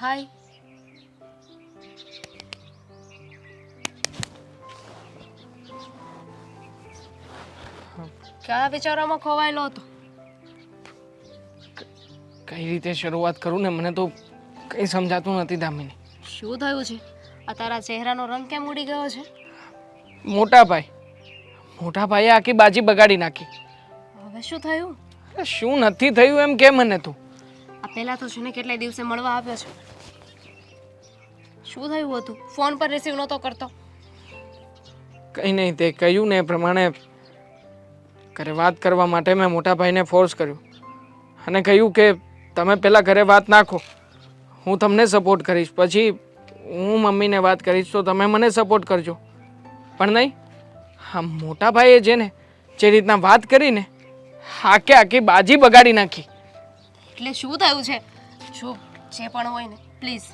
હાય કયા વિચારોમાં ખોવાયેલો હતો? કઈ રીતે શરૂઆત કરું ને મને તો કંઈ સમજાતું નથી દામિની. શું થયું છે? આ તારા ચહેરાનો રંગ કેમ ઉડી ગયો છે? મોટા ભાઈ. મોટા ભાઈએ આખી બાજી બગાડી નાખી. હવે શું થયું? શું નથી થયું એમ કે મને તું? પહેલા તો છે ને કેટલાય દિવસે મળવા આવ્યો છે. શું થયું હતું? ફોન પર રિસીવ નહોતો કરતો. કંઈ નહીં, તે કહ્યું ને એ પ્રમાણે ઘરે વાત કરવા માટે મેં મોટા ભાઈને ફોર્સ કર્યો. અને કહ્યું કે તમે પહેલાં ઘરે વાત નાખો. હું તમને સપોર્ટ કરીશ. પછી હું મમ્મીને વાત કરીશ, તો તમે મને સપોર્ટ કરજો. પણ નહીં હા મોટા ભાઈએ છે ને જે રીતના વાત કરીને આખે આખી બાજી બગાડી નાખી. એટલે શું થયું છે? શું જે પણ હોય ને પ્લીઝ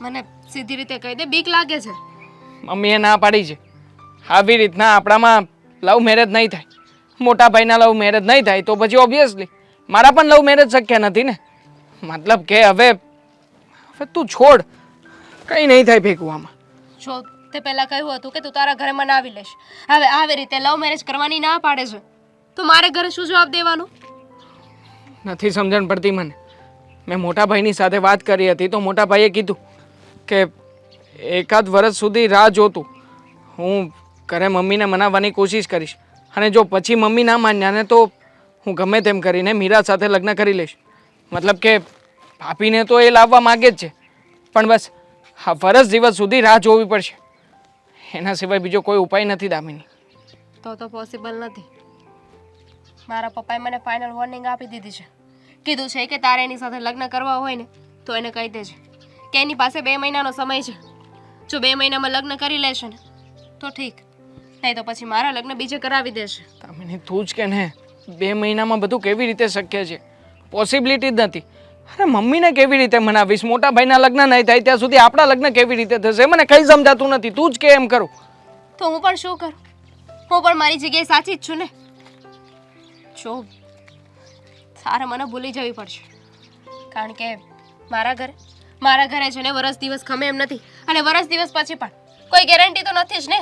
મને સીધી રીતે કહી દે બીક લાગે છે. મમ્મીએ ના પાડી છે. આવી રીતના આપણામાં લવ મેરેજ નહીં થાય. મોટા ભાઈના લવ મેરેજ નહીં થાય તો પછી ઓબ્વિયસલી મારા પણ લવ મેરેજ શક્ય નથી ને. મતલબ કે હવે હવે તું છોડ. કંઈ નહીં થાય ભેગું આમાં. જો તે પહેલાં કહ્યું હતું કે તું તારા ઘરે મને આવી લઈશ હવે આવી રીતે લવ મેરેજ કરવાની ના પાડે છે. તો મારે ઘરે શું જવાબ દેવાનો? નથી સમજણ પડતી મને. મેં મોટા ભાઈની સાથે વાત કરી હતી તો મોટા ભાઈએ કીધું કે એકાદ વર્ષ સુધી રાહ જોતું. હું ઘરે મમ્મીને મનાવવાની કોશિશ કરીશ. અને જો પછી મમ્મી ના માન્યા ને તો હું ગમે તેમ કરીને મીરા સાથે લગ્ન કરી લઈશ. મતલબ કે ભાભીને તો એ લાવવા માગે જ છે. પણ બસ, હા, વરસ દિવસ સુધી રાહ જોવી પડશે. એના સિવાય બીજો કોઈ ઉપાય નથી દામિની. તો તો પોસિબલ નથી. મારા પપ્પાએ મને ફાઇનલ વોર્નિંગ આપી દીધી છે. કીધું છે કે તારે એની સાથે લગ્ન કરવા હોય ને તો એને કહી દેજે કે એની પાસે બે મહિનાનો સમય છે. જો બે મહિનામાં લગ્ન કરી લેશે ને તો ઠીક. નહીં તો પછી મારા લગ્ન બીજે કરાવી દેશે. તમને તું જ કે ને બે મહિનામાં બધું કેવી રીતે શક્ય છે? પોસિબિલિટી જ નથી. અરે મમ્મીને કેવી રીતે મનાવીશ? મોટા ભાઈના લગ્ન નહીં થાય ત્યાં સુધી આપણા લગ્ન કેવી રીતે થશે? મને કંઈ સમજાતું નથી. તું જ કે એમ કરું. તો હું પણ શું કરું? હું પણ મારી જગ્યાએ સાચી જ છું ને? જો તારે મને ભૂલી જવી પડશે. કારણ કે મારા ઘરે મારા ઘરે છે ને વરસ દિવસ ખમે એમ નથી. અને વરસ દિવસ પછી પણ કોઈ ગેરંટી તો નથી જ ને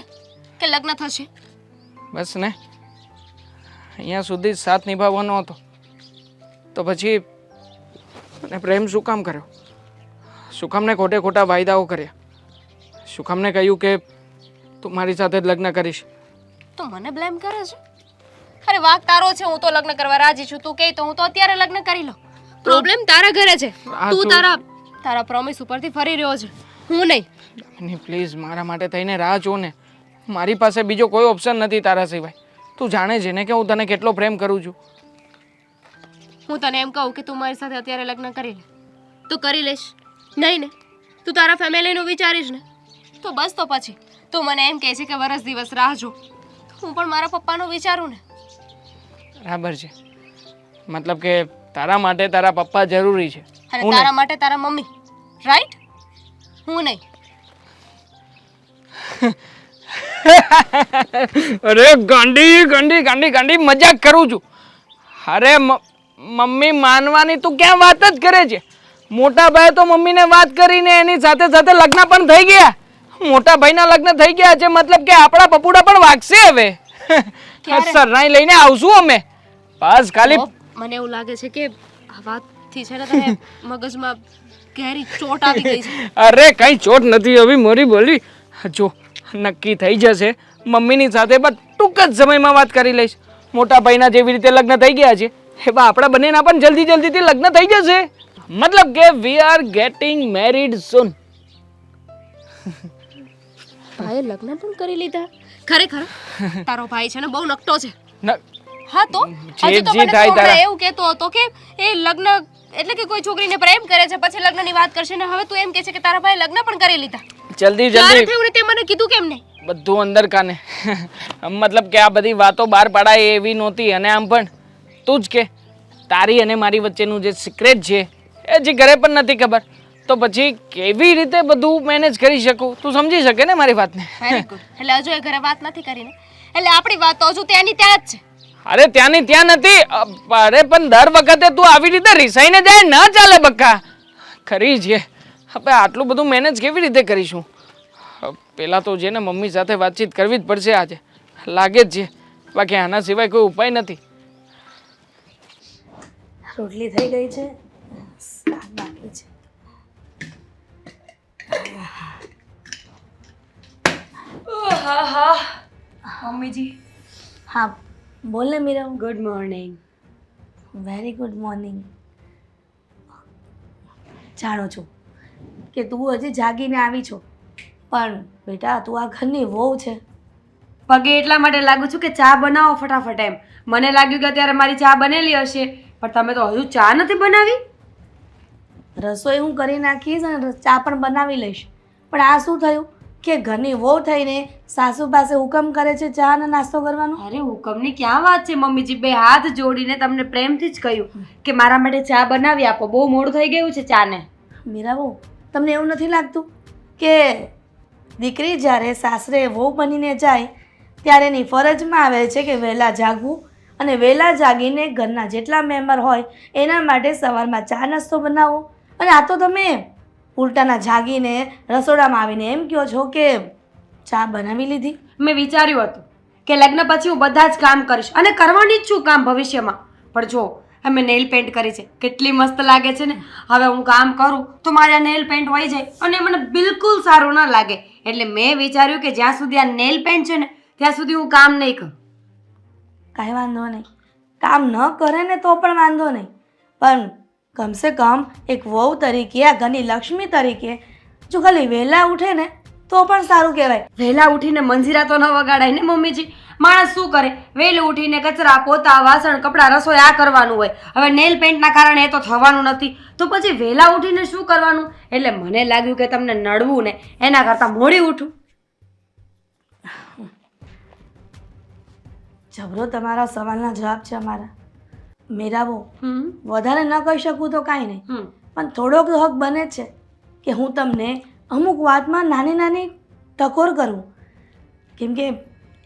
કે લગ્ન થશે. બસ ને. અહીંયા સુધી જ સાથ નિભાવવાનો હતો. તો પછી મને પ્રેમ શું કામ કર્યો? શું કામને ખોટે ખોટા વાયદાઓ કર્યા. શું કામને કહ્યું કે તું મારી સાથે જ લગ્ન કરીશ. તો મને બ્લેમ કરે છે? અરે વાક તારો છે હું તો લગ્ન કરવા રાજી છું. તું કહે તો હું તો અત્યારે લગ્ન કરી લઉં. પ્રોબ્લેમ તારા ઘરે છે. તું તારા તારા પ્રોમિસ ઉપરથી ફરી રહ્યો છે. હું નહીં. દામિની પ્લીઝ મારા માટે થઈને રાહ જો ને. મારી પાસે બીજો કોઈ ઓપ્શન નથી તારા સિવાય. તું જાણે છે ને કે હું તને કેટલો પ્રેમ કરું છું. હું તને એમ કહું કે તું મારી સાથે અત્યારે લગ્ન કરી લે. તું કરી લઈશ નહીં ને. તું તારા ફેમિલીનું વિચારીશ ને. તો બસ તો પછી. તું મને એમ કહે છે કે વરસ દિવસ રાહ જો. હું પણ મારા પપ્પાનું વિચારું ને. બરાબર છે. મતલબ કે તારા માટે તારા પપ્પા જરૂરી છે. અને હું તારા માટે તારા મમ્મી. રાઈટ હું નહીં. અરે ગાંડી ગાંડી ગાંડી ગાંડી મજાક કરું છું. અરે મ- મમ્મી માનવાની તું ક્યાં વાત જ કરે છે? મોટા ભાઈ તો મમ્મીને વાત કરીને એની સાથે સાથે લગ્ન પણ થઈ ગયા. મોટા ભાઈના લગ્ન થઈ ગયા છે મતલબ કે આપણા પપુડા પણ વાગશે હવે. સર સરનાઈ લઈને આવશું અમે. બસ ખાલી મને એવું લાગે છે કે આ વાતથી છે ને તમે મગજમાં ગહેરી ચોટ આવી ગઈ છે. અરે કઈ ચોટ નથી હવે મોરી બોલી. જો નક્કી થઈ જશે. મમ્મીની સાથે બસ ટૂંક જ સમયમાં વાત કરી લઈશ. મોટા ભાઈના જેવી રીતે લગ્ન થઈ ગયા છે. એવા આપણા બંનેના પણ જલ્દી જલ્દીથી લગ્ન થઈ જશે. મતલબ કે we are getting married soon ભાઈ લગ્ન પણ કરી લીધા. ખરેખર તારો ભાઈ છે ને બહુ નકટો છે. હા તો? જે- હજુ તો મને તારા- એવું કહેતો હતો કે એ લગ્ન એટલે કે કોઈ છોકરીને પ્રેમ કરે છે પછી લગ્નની વાત કરશે ને હવે તું એમ કહે છે કે તારા ભાઈ લગ્ન પણ કરી લીધા. જલ્દી જલ્દી. થયું તે મને કીધું કેમ નહીં? બધું અંદર કાને. મતલબ કે આ બધી વાતો બહાર પડાય એવી નહોતી અને આમ પણ તું જ કે તારી અને મારી વચ્ચેનું જે સિક્રેટ છે એ હજી ઘરે પણ નથી ખબર. તો પછી કેવી રીતે બધું મેનેજ કરી શકું? તું સમજી શકે ને મારી વાતને? એટલે હજુ એ ઘરે વાત નથી કરીને. એટલે આપણી વાત તો હજુ ત્યાંની ત્યાં જ છે. અરે ત્યાંની ત્યાં નથી. અરે પણ દર વખતે તું આવી રીતે રિસાઈને જાય ન ચાલે બક્કા. ખરી છે. હવે આટલું બધું મેનેજ કેવી રીતે કરીશું? પહેલાં તો જેને મમ્મી સાથે વાતચીત કરવી જ પડશે આજે. લાગે જ છે. બાકી આના સિવાય કોઈ ઉપાય નથી. રોટલી થઈ ગઈ છે. શાક બાકી છે. મમ્મીજી. હા બોલ ને મીરમ good morning very good morning જાણો છો કે તું હજી જાગીને આવી છો. પણ બેટા તું આ ઘરની વહુ છે. પગે એટલા માટે લાગુ છું કે ચા બનાવો ફટાફટ એમ. મને લાગ્યું કે અત્યારે મારી ચા બનેલી હશે પણ તમે તો હજુ ચા નથી બનાવી. રસોઈ હું કરી નાખીશ અને ચા પણ બનાવી લઈશ. પણ આ શું થયું? કે ઘરની વહુ થઈને સાસુ પાસે હુકમ કરે છે ચા અને નાસ્તો કરવાનો? અરે હુકમની ક્યાં વાત છે મમ્મીજી? બે હાથ જોડીને તમને પ્રેમથી જ કહ્યું કે મારા માટે ચા બનાવી આપો. બહુ મોડું થઈ ગયું છે ચાને. મીરા બહુ તમને એવું નથી લાગતું કે દીકરી જ્યારે સાસરે વહુ બનીને જાય ત્યારે એની ફરજમાં આવે છે કે વહેલા જાગવું અને વહેલા જાગીને ઘરના જેટલા મેમ્બર હોય એના માટે સવારમાં ચા નાસ્તો બનાવો? અને આ તો તમે ઉલટાના જાગીને રસોડામાં આવીને એમ કહો છો કે ચા બનાવી લીધી? મેં વિચાર્યું હતું કે લગ્ન પછી હું બધા જ કામ કરીશ અને કરવાની જ છું કામ ભવિષ્યમાં. પણ જો અમે નેલ પેન્ટ કરી છે. કેટલી મસ્ત લાગે છે ને? હવે હું કામ કરું તો મારા નેલ પેન્ટ હોય જાય અને મને બિલકુલ સારું ન લાગે. એટલે મેં વિચાર્યું કે જ્યાં સુધી આ નેલ પેન્ટ છે ને ત્યાં સુધી હું કામ નહીં કરું. કાંઈ વાંધો નહીં. કામ ન કરે ને તો પણ વાંધો નહીં. પણ કમસે કમ એક વહુ તરીકે આ ઘરની લક્ષ્મી તરીકે. જો ખાલી વહેલા ઉઠે ને તો પણ સારું કહેવાય. વહેલા ઉઠીને મંજીરા તો ન વગાડાય ને મમ્મીજી? માણસ શું કરે? વહેલું ઉઠીને કચરા પોતા વાસણ કપડાં રસોઈ આ કરવાનું હોય. હવે નેલ પેન્ટના કારણે એ તો થવાનું નથી. તો પછી વહેલા ઉઠીને શું કરવાનું? એટલે મને લાગ્યું કે તમને નડવું ને એના કરતાં મોડી ઉઠું. જબરો તમારા સવાલના જવાબ છે અમારા. હમ. વધારે ન કહી શકું તો કાંઈ નહીં. પણ થોડોક હક બને છે કે હું તમને અમુક વાતમાં નાની નાની ટકોર કરું. કેમ કે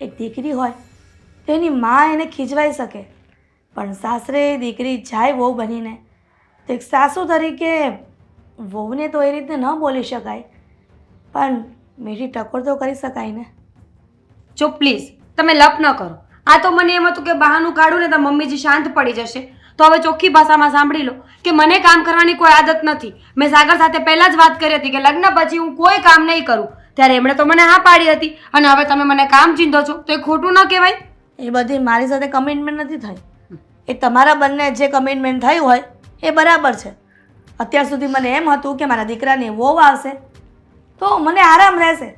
એક દીકરી હોય તો એની મા એને ખીજવાઈ શકે. પણ સાસરે દીકરી જાય વહુ બનીને તો એક સાસુ તરીકે વહુને તો એ રીતે ન બોલી શકાય. પણ મીઠી ટકોર તો કરી શકાય ને. જો પ્લીઝ તમે લપ ન કરો. આ તો મને એમ હતું કે બહાનું કાઢું ને તો મમ્મીજી શાંત પડી જશે. તો હવે ચોખ્ખી ભાષામાં સાંભળી લો કે મને કામ કરવાની કોઈ આદત નથી. મેં સાગર સાથે પહેલાં જ વાત કરી હતી કે લગ્ન પછી હું કોઈ કામ નહીં કરું. ત્યારે એમણે તો મને હા પાડી હતી. અને હવે તમે મને કામ ચીંધો છો, તો એ ખોટું ન કહેવાય. એ બધી મારી સાથે કમિટમેન્ટ નથી થઈ. એ તમારા બંને જે કમિટમેન્ટ થયું હોય, એ બરાબર છે. અત્યાર સુધી મને એમ હતું કે મારા દીકરાની વહુ આવશે. તો મને આરામ રહેશે.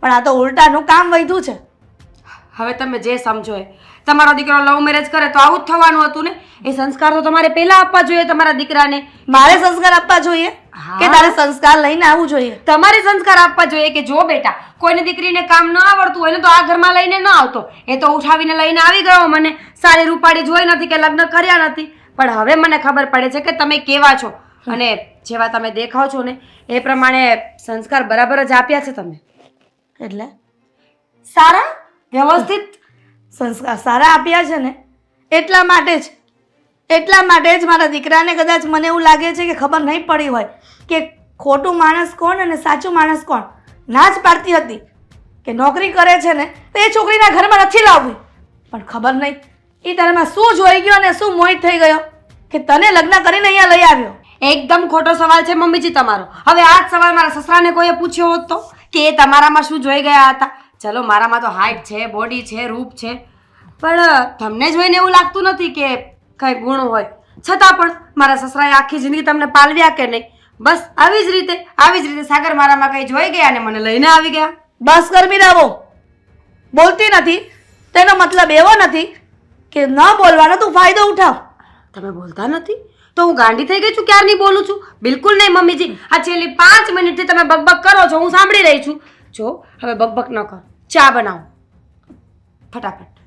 પણ આ તો ઉલટાનું કામ વધ્યું છે. હવે તમે જે સમજો એ. તમારો દીકરો લવ મેરેજ કરે તો આવું જ થવાનું હતું ને? એ સંસ્કાર તો તમારે પહેલા આપવા જોઈએ તમારા દીકરાને. મારે સંસ્કાર આપવા જોઈએ? કે તારે સંસ્કાર લઈને આવવું જોઈએ? તમારે સંસ્કાર આપવા જોઈએ કે જો બેટા કોઈને દીકરીને કામ ન આવડતું હોય ને તો આ ઘરમાં લઈને ન આવતો. એ તો ઉઠાવીને લઈને આવી ગયો મને. સારી રૂપાળી જોઈ નથી કે લગ્ન કર્યા નથી. પણ હવે મને ખબર પડે છે કે તમે કેવા છો. અને જેવા તમે દેખાવ છો ને એ પ્રમાણે સંસ્કાર બરાબર જ આપ્યા છે તમે. એટલે? સારા? વ્યવસ્થિત સંસ્કાર સારા આપ્યા છે ને, એટલા માટે જ, એટલા માટે જ મારા દીકરાને કદાચ મને એવું લાગે છે કે ખબર નહીં પડી હોય કે ખોટું માણસ કોણ અને સાચું માણસ કોણ. ના જ પાડતી હતી કે નોકરી કરે છે ને, તો એ છોકરીના ઘરમાં નથી લાવવી. પણ ખબર નહીં એ તારામાં શું જોઈ ગયો અને શું મોહિત થઈ ગયો કે તને લગ્ન કરીને અહીંયા લઈ આવ્યો? એકદમ ખોટો સવાલ છે મમ્મીજી તમારો. હવે આ જ સવાલ મારા સસરાને કોઈએ પૂછ્યો હોત તો? કે એ તમારામાં શું જોઈ ગયા હતા? ચલો મારામાં તો હાઇટ છે બોડી છે રૂપ છે. પણ તમને જોઈને એવું લાગતું નથી કે કંઈ ગુણ હોય. છતાં પણ મારા સસરાએ આખી જિંદગી તમને પાલવ્યા કે નહીં? બસ આવી જ રીતે આવી જ રીતે સાગર મારામાં કંઈ જોઈ ગયા અને મને લઈને આવી ગયા. બસ ગરમી રાવો બોલતી નથી. તેનો મતલબ એવો નથી કે ન બોલવાનો તું ફાયદો ઉઠાવ. તમે બોલતા નથી? તો હું ગાંડી થઈ ગઈ છું ક્યારની બોલું છું? બિલકુલ નહીં મમ્મીજી. આ છેલ્લી પાંચ મિનિટથી તમે બકબક કરો છો હું સાંભળી રહી છું. જો હવે બકબક ન કરો. ચા બનાવો. ફટાફટ.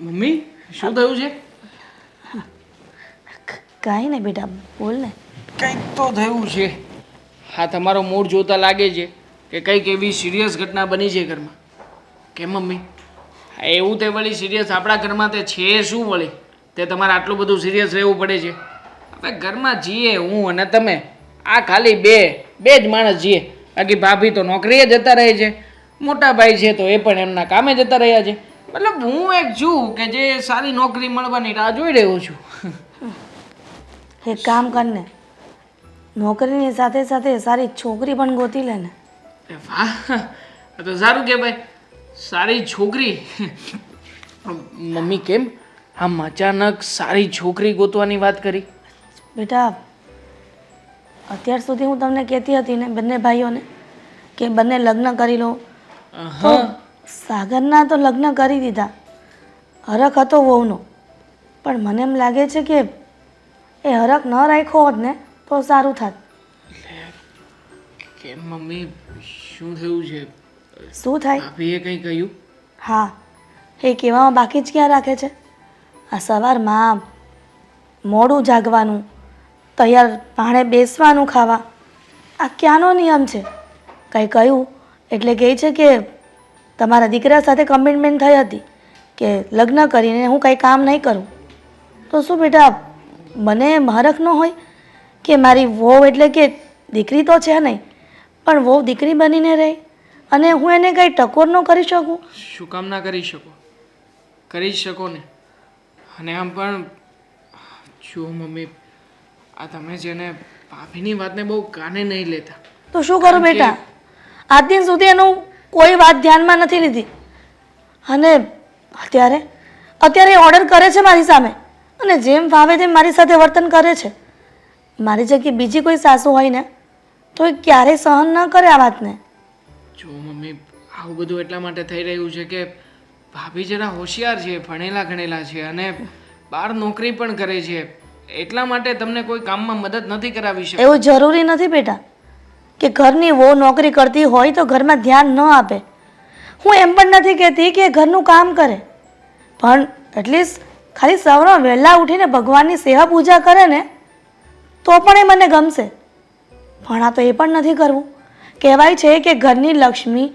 મમ્મી શું થયું છે? કાંઈ નહીં બેટા બોલ ને. કંઈક તો થયું છે. હા તમારો મૂડ જોતા લાગે છે કે કંઈક એવી સિરિયસ ઘટના બની છે ઘરમાં. કે મમ્મી? એવું તે વળી સિરિયસ આપણા ઘરમાં તે છે શું વળી? તે તમારે આટલું બધું સિરિયસ રહેવું પડે છે. હવે ઘરમાં જીએ હું અને તમે. આ ખાલી બે બે જ માણસ જીએ. બાકી ભાભી તો નોકરીએ જતા રહે છે. મોટા ભાઈ છે તો એ પણ એમના કામે જતા રહ્યા છે. મતલબ હું એક છું કે જે સારી નોકરી મળવાની રાહ જોઈ રહ્યો છું. એક કામ કરને નોકરીની સાથે સાથે સારી છોકરી પણ ગોતી લે ને. વાહ તો સારું કે ભાઈ સારી છોકરી. મમ્મી કેમ? આમ અચાનક સારી છોકરી ગોતવાની વાત કરી. બેટા અત્યાર સુધી હું તમને કહેતી હતી ને બંને ભાઈઓને કે બંને લગ્ન કરી લો. તો સાગરના તો લગ્ન કરી દીધા. હરખ હતો વહુનો. પણ મને એમ લાગે છે કે એ હરખ ન રાખ્યો હોત ને તો સારું થાત. કેમ મમ્મી શું થયું છે? શું થાય? ભાભીએ કંઈ કહ્યું? હા. એ કહેવામાં બાકી જ ક્યાં રાખે છે? આ સવારમાં મોડું જાગવાનું તૈયાર ભાણે બેસવાનું ખાવા આ ક્યાંનો નિયમ છે? કંઈ કહ્યું? એટલે કહે છે કે તમારા દીકરા સાથે કમિટમેન્ટ થઈ હતી કે લગ્ન કરીને હું કંઈ કામ નહીં કરું. તો શું બેટા મને હરખ ન હોય કે મારી વહુ એટલે કે દીકરી તો છે નહીં પણ વહુ દીકરી બનીને રહે? અને હું એને કંઈ ટકોર ન કરી શકું? શું કામ ના કરી શકો? કરી જ શકો ને. અને આમ પણ જુઓ મમ્મી આ તમે જેને ભાભીની વાતને બહુ કાને નહીં લેતા. તો શું કરું બેટા? આજ દિન સુધી એનું કોઈ વાત ધ્યાનમાં નથી લીધી. અને અત્યારે અત્યારે ઓર્ડર કરે છે મારી સામે. અને જેમ ફાવે તેમ મારી સાથે વર્તન કરે છે. મારી જગ્યાએ બીજી કોઈ સાસુ હોય ને તો એ ક્યારેય સહન ન કરે આ વાતને. જો મમ્મી, આવું બધું એટલા માટે થઈ રહ્યું છે કે ભાભી જરા હોશિયાર છે, ભણેલા ગણેલા છે અને બહાર નોકરી પણ કરે છે. એટલા માટે તમને કોઈ કામમાં મદદ નથી કરાવી શકે એવું જરૂરી નથી બેટા. કે ઘરની વો નોકરી કરતી હોય તો ઘરમાં ધ્યાન ન આપે. હું એમ પણ નથી કહેતી કે ઘરનું કામ કરે. પણ એટલીસ્ટ ખાલી સવારમાં વહેલા ઉઠીને ભગવાનની સેવા પૂજા કરે ને, તો પણ એ મને ગમશે. આ તો એ પણ નથી કરવું. કહેવાય છે કે ઘરની લક્ષ્મી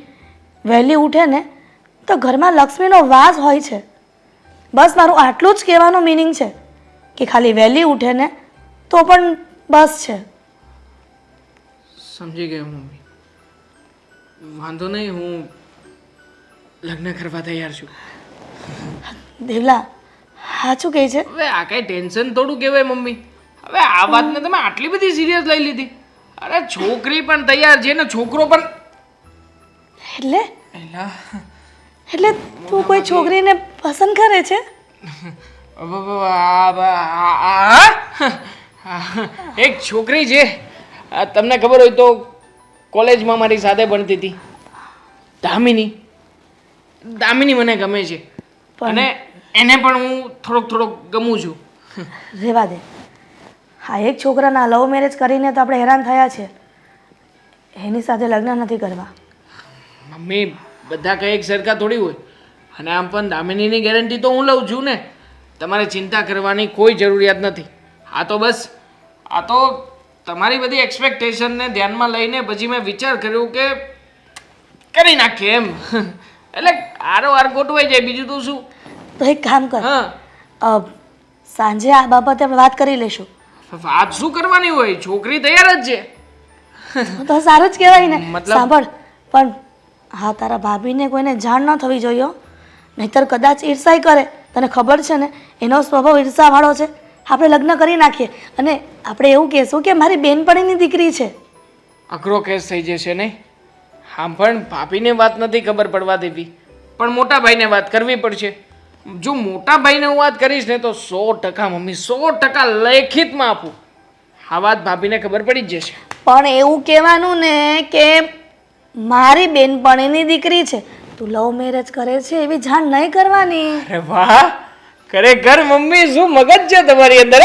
વહેલી ઉઠે ને તો ઘરમાં લક્ષ્મીનો વાસ હોય છે. બસ મારું આટલું જ કહેવાનું મિનિંગ છે કે ખાલી વહેલી ઉઠે ને તો પણ બસ છે. સમજી ગયો મમ્મી વાંધો નહીં હું લગ્ન કરવા તૈયાર છું. દેવલા સાચું કહે છે. હવે આ કઈ ટેન્શન થોડું કહેવાય મમ્મી. હવે આ વાતને તમે આટલી બધી સિરિયસ લઈ લીધી. અરે છોકરી પણ તૈયાર છે ને છોકરો પણ એટલે? એલા. એટલે તું કોઈ છોકરીને પસંદ કરે છે? એક છોકરી છે. તમને ખબર હોય તો કોલેજમાં મારી સાથે ભણતી હતી. દામિની. દામિની મને ગમે છે. અને એને પણ હું થોડોક થોડોક ગમું છું. રેવા દે. હા એક છોકરાના લવ મેરેજ કરીને તો આપણે હેરાન થયા છે. એની સાથે લગ્ન નથી કરવા. મમ્મી બધા કંઈ એક સરખા થોડી હોય. અને આમ પણ દામિનીની ગેરંટી તો હું લઉં છું ને. તમારે ચિંતા કરવાની કોઈ જરૂરિયાત નથી. આ તો બસ. આ તો તમારી બધી એક્સપેક્ટેશનને ધ્યાનમાં લઈને પછી મેં વિચાર કર્યો કે કરી નાખીએ એમ. એટલે આરો આર ગોઠવાઈ જાય. બીજું તો શું? તો એક કામ કર. હા. સાંજે આ બાબતે આપણે વાત કરી લઈશું. વાત શું કરવાની હોય? છોકરી તૈયાર જ છે. તો સારું જ કહેવાય ને? સાંભળ પણ હા તારા ભાભીને કોઈને જાણ ન થવી જોઈએ નહીતર નહીંતર કદાચ ઈર્ષાય કરે. તને ખબર છે ને એનો સ્વભાવ ઈર્ષાવાળો છે. આપણે લગ્ન કરી નાખીએ. અને આપણે એવું કહેશું કે મારી બેનપણીની દીકરી છે. અઘરો કેસ થઈ જશે નહીં. હા પણ ભાભીને વાત નથી ખબર પડવા દેવી. પણ મોટા ભાઈને વાત કરવી પડશે. જો મોટા ભાઈને હું વાત કરીશ ને તો સો ટકા મમ્મી સો ટકા લેખિતમાં આપું. આ વાત ભાભીને ખબર પડી જ જશે. પણ એવું કહેવાનું ને કે મારી બેનપણીની દીકરી છે. તું લવ મેરેજ કરે છે એવી જાણ નહીં કરવાની. અરે વાહ! ખરેખર મમ્મી શું મગજ છે તમારી અંદર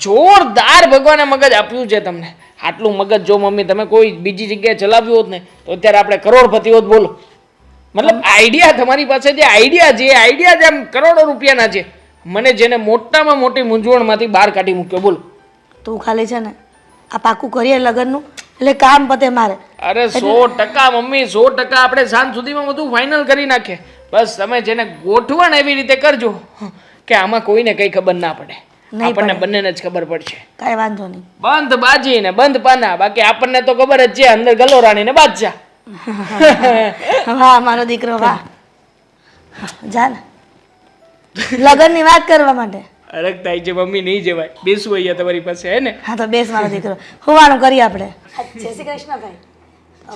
જોરદાર ભગવાને મગજ આપ્યું છે તમને. આટલું મગજ જો મમ્મી તમે કોઈ બીજી જગ્યાએ ચલાવ્યું હોત ને તો અત્યારે આપણે કરોડપતિ હોત બોલો. મતલબ આઈડિયા તમારી પાસે જે આઈડિયા જે આઈડિયા જેમ કરોડો રૂપિયાના છે. મને જેને મોટામાં મોટી મૂંઝવણમાંથી બહાર કાઢી મૂક્યો બોલો. તું ખાલી છે ને આ પાકું કરીએ લગ્નનું એટલે કામ પતે મારે. અરે સો ટકા મમ્મી સો ટકા આપણે સાંજ સુધીમાં બધું ફાઇનલ કરી નાખીએ. બસ તમે જેને ગોઠવણ એવી રીતે કરજો કે આમાં કોઈને કંઈ ખબર ના પડે. આપણને બંનેને જ ખબર પડશે. કાંઈ વાંધો નહીં. બંધ બાજી ને બંધ પાના. બાકી આપણને તો ખબર જ છે અંદર ગલોરાણી ને બાદશાહ વાહ મારો દીકરો વાહ. જા ને લગ્નની વાત કરવા માટે. અરગ થાય છે મમ્મી નહીં જવાય. બેસવું અહીંયા તમારી પાસે હે ને? હા તો બેસ મારો દીકરો. હોવાનું કરીએ આપણે. જય શ્રી કૃષ્ણ ભાઈ.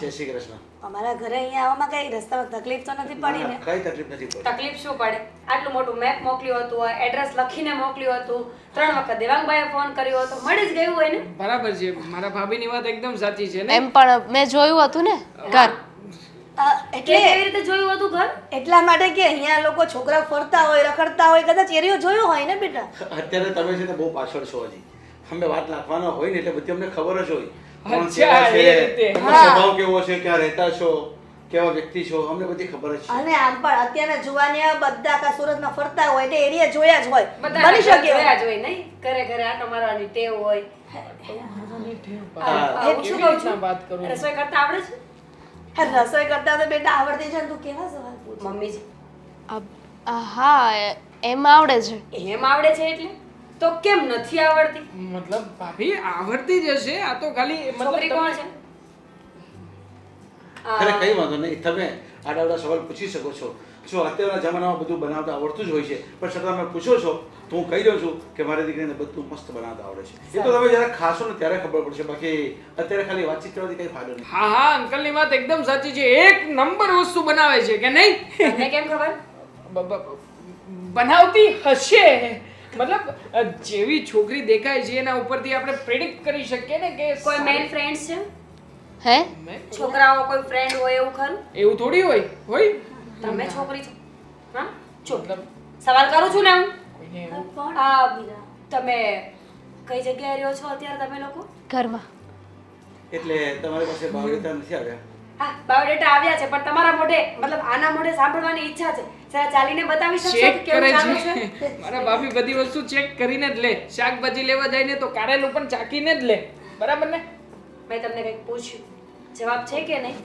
જય શ્રી કૃષ્ણ. અમારા ઘરે અહીંયા આવવામાં કઈ રસ્તામાં તકલીફ તો નથી પડી ને? કઈ તકલીફ નથી પડી. તકલીફ શું પડે? આટલું મોટું મેપ મોકલ્યું હતું એડ્રેસ લખીને મોકલ્યું હતું. ત્રણ વખત દેવાંગભાઈએ ફોન કર્યો હતો. મળી જ ગયું હોય ને? બરાબર છે. મારા ભાભીની વાત એકદમ સાચી છે ને? એમ પણ મેં જોયું હતું ને ઘર. એટલે એવી રીતે જોયું હતું ઘર? એટલા માટે કે અહીંયા લોકો છોકરા ફરતા હોય રખડતા હોય કદાચ એરિયો જોયો હોય ને બેટા? અત્યારે તમે છે ને બહુ પાછળ છો હજી. અમે વાત નાખવાના હોય ને એટલે બધી અમને ખબર જ હોય. કોણ કેવા છે, એ રીતે. એમનો સ્વભાવ કેવો છે? ક્યાં રહેતા છો? કેવા વ્યક્તિ છો? અમને બધી ખબર છે. અને આમ પણ અત્યારના જુવાનિયા બધા આખા સુરતમાં ફરતા હોય એટલે એરિયા જોયા જ હોય. બની શકે. જોયા જ હોય નહીં? ઘરે ઘરે આટો મારવાની ટેવ હોય. હા. હું શું કહું છું? વાત કરું? રસોઈ કરતા આવડે છે? રસોઈ કરતા તો બેટા આવડતી છે ને તું કેવા સવાલ પૂછ? મમ્મી છે હા એમ આવડે છે. એમ આવડે છે એટલે? તો કેમ નથી આવડતી? મતલબ ભાભી આવડતી જ હશે. આ તો ખાલી મતલબ છોકરી કોણ છે? અરે કઈ વાંધો નહીં. તમે આડા અવડા સવાલ પૂછી શકો છો. જો અત્યારના જમાનામાં બધું બનાવતા આવડતું જ હોય છે. પણ છતાં તમે પૂછો છો તો હું કહી દઉં છું કે મારી દીકરીને બધું મસ્ત બનાવતા આવડે છે. એ તો તમે જ્યારે ખાશો ને ત્યારે ખબર પડશે. બાકી અત્યારે ખાલી વાતચીત કરવાથી કઈ ફાયદો નહીં. હા હા અંકલની વાત એકદમ સાચી છે. એક નંબર વસ્તુ બનાવે છે કે નહીં? તમને કેમ ખબર? બનાવતી હશે. મતલબ જેવી છોકરી દેખાય છે એના ઉપરથી આપણે પ્રેડિક્ટ કરી શકીએ ને કે કોઈ મેન ફ્રેન્ડ્સ છે? હે? છોકરાઓ કોઈ ફ્રેન્ડ હોય એવું ખરું? એવું થોડી હોય હોય? તમે છોકરી છો? હા? છો મતલબ સવાલ કરું છું ને હું તમે કઈ જગ્યાએ રહ્યો છો અત્યારે તમે લોકો? ઘરમાં. એટલે તમારી પાસે બાયોડેટા નથી આવ્યા? હા બાયોડેટા આવ્યા છે પણ તમારા મોઢે મતલબ આના મોઢે સાંભળવાની ઈચ્છા છે. જરા ચાલીને બતાવી શકશો કે કેવું ચાલે છે. છે? મારા ભાભી બધી વસ્તુ ચેક કરીને જ લે. શાકભાજી લેવા જાય ને તો કારેલું પણ ચાકીને જ લે. બરાબર ને? મેં તમને કંઈક પૂછ્યું. જવાબ છે કે નહીં?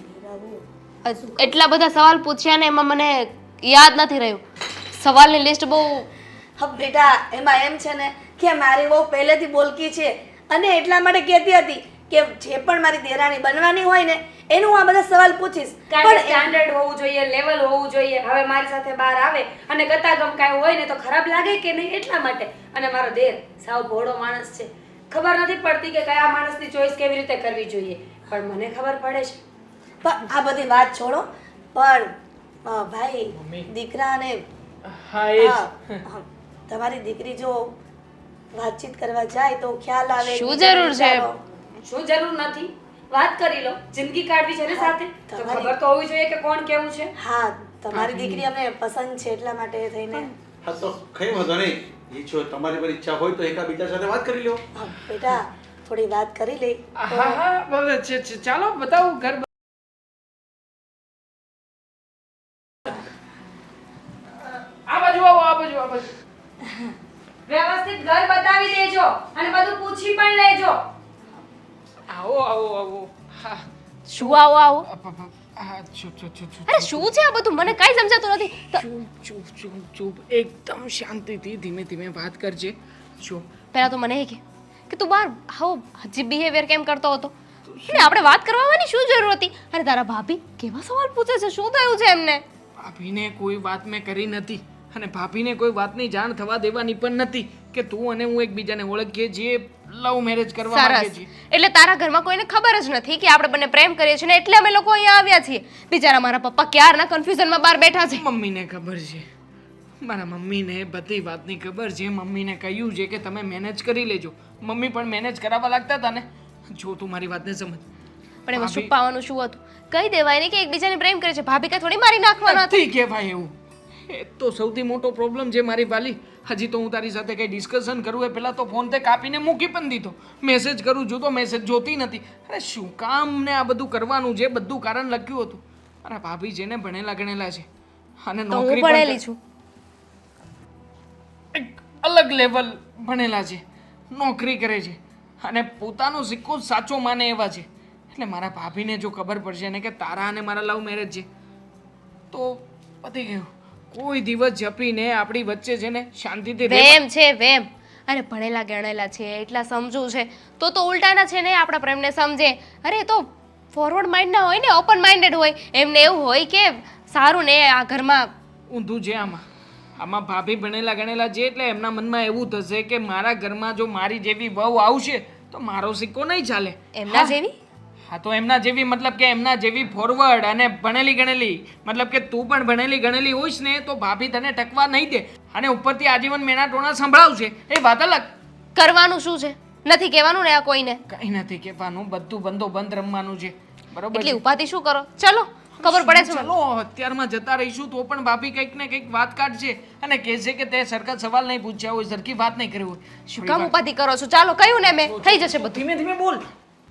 એટલા બધા સવાલ પૂછ્યા ને એમાં મને યાદ નથી રહ્યું. સવાલની લિસ્ટ બહુ હા બેટા એમાં એમ છે ને કે મારી બહુ પહેલેથી બોલકી છે અને એટલા માટે કહેતી હતી કે જે પણ મારી દેરાણી બનવાની હોય ને એનું હું આ બધા સવાલ પૂછીશ. પણ સ્ટાન્ડર્ડ હોવું જોઈએ લેવલ હોવું જોઈએ. હવે મારી સાથે બહાર આવે અને ગતાગમ કાંઈ હોય ને તો ખરાબ લાગે કે નહીં એટલા માટે? અને મારો દેર સાવ ભોળો માણસ છે. ખબર નથી પડતી કે કયા માણસની ચોઈસ કેવી રીતે કરવી જોઈએ. પણ મને ખબર પડે છે. પણ આ બધી વાત છોડો. પણ ભાઈ. દીકરાને હા. તમારી દીકરી જો વાતચીત કરવા જાય તો ખ્યાલ આવે શું જરૂર છે? શું જરૂર નથી? વાત કરી લો જિંદગી કાઢવી છે ને સાથે? તો તમારી- ખબર તો હોવી જોઈએ કે કોણ કેવું છે? હા તમારી દીકરી અમને પસંદ છે એટલા માટે થઈને. હા તો કઈ વાંધો નહીં. ઈચ્છો તમારી પર ઈચ્છા હોય તો એકા બીજા સાથે વાત કરી લો હા, બેટા થોડી વાત કરી લઈ હા ચ- ચ- ચાલો બતાવું ઘર આ બાજુ આવો આ બાજુ આ બાજુ વ્યવસ્થિત ઘર બતાવી દેજો અને બધું પૂછી પણ લેજો આવો આવો આવો હા શું આવો આવો? અરે શું છે આ બધું? મને કઈ સમજાતું નથી. ચૂપ ચૂપ ચૂપ એકદમ શાંતિથી ધીમે ધીમે વાત કરજે. જો. પહેલા તો મને એ કે કે તું બહાર આવો હજી બિહેવિયર કેમ કરતો હતો? ને આપણે વાત કરવાની શું જરૂર હતી? અરે તારા ભાભી કેવા સવાલ પૂછે છે? શું થયું છે એમને? ભાભીને કોઈ વાત મેં કરી નથી અને ભાભીને કોઈ વાતની જાણ થવા દેવાની પણ નથી. કે તું અને હું એકબીજાને ઓળખીએ છીએ લવ મેરેજ કરવા માંગીએ સરસ છીએ. એટલે તારા ઘરમાં કોઈને ખબર જ નથી કે આપણે બંને પ્રેમ કરીએ છીએ ને એટલે અમે લોકો અહીંયા આવ્યા છીએ. બિચારા મારા પપ્પા ક્યારના કન્ફ્યુઝનમાં બહાર બેઠા છે? મમ્મીને ખબર છે. મારા મમ્મીને બધી વાતની ખબર છે. મમ્મીને કહ્યું છે કે તમે મેનેજ કરી લેજો. મમ્મી પણ મેનેજ કરાવવા લાગતા હતા ને. જો તું મારી વાતને સમજ. પણ એમાં છુપાવાનું શું હતું? કહી દેવાય ને કે એકબીજાને પ્રેમ કરે છે. ભાભી કાંઈ થોડી મારી નાખવાના નથી કહેવાય એવું. એ તો સૌથી મોટો પ્રોબ્લેમ છે મારી વાલી. હજી તો હું તારી સાથે કંઈ ડિસ્કશન કરું એ પહેલાં તો ફોન તે કાપીને મૂકી પણ દીધો. મેસેજ કરું છું તો મેસેજ જોતી નથી. અરે શું કામ ને આ બધું કરવાનું છે બધું કારણ લખ્યું હતું? મારા ભાભી છે ને ભણેલા ગણેલા છે. અને નોકરી ભણેલી છું. એક અલગ લેવલ ભણેલા છે. નોકરી કરે છે. અને પોતાનો સિક્કો સાચો માને એવા છે. એટલે મારા ભાભીને જો ખબર પડશે ને કે તારા અને મારા લવ મેરેજ છે. તો પતી ગયું. કોઈ દિવસ જપીને આપણી વચ્ચે છે ને શાંતિથી વેમ છે વેમ. અરે ભણેલા ગણેલા છે એટલા સમજુ છે. તો તો ઉલટાના છે ને આપણા પ્રેમને સમજે. અરે તો ફોરવર્ડ માઇન્ડ ના હોય ને ઓપન માઇન્ડેડ હોય. એમને એવું હોય કે સારું ને આ ઘરમાં ઊંધું છે આમાં. આમાં ભાભી ભણેલા ગણેલા છે એટલે એમના મનમાં એવું થશે કે મારા ઘરમાં જો મારી જેવી વહુ આવશે તો મારો સિક્કો નહીં ચાલે. એમના જેવી? હા તો એમના જેવી મતલબ કે એમના જેવી ફોરવર્ડ અને ભણેલી ગણેલી મતલબ કે તું પણ ભણેલી ગણેલી હોઈશ ને તો ભાભી તને ટકવા નહીં દે. અને ઉપરથી આજીવન મેના ટોણા સંભળાવશે. એ વાત અલગ. કરવાનું શું છે? નથી કહેવાનું ને આ કોઈને. કઈ નથી કહેવાનું બધું બંધો બંધ રમવાનું છે. બરોબર એટલી ઉપાધિ શું કરો? ચલો ખબર પડે છે. ચલો અત્યારમાં જતા રહીશું તો પણ ભાભી કંઈક ને કંઈક વાત કાઢશે અને કહેશે કે તે સરખા સવાલ નહીં પૂછ્યા હોય સરખી વાત નહીં કરી હોય. શું કામ ઉપાધિ કરો છો? ચાલો કહ્યું ને મેં. થઈ જશે બધું. ધીમે ધીમે બોલ.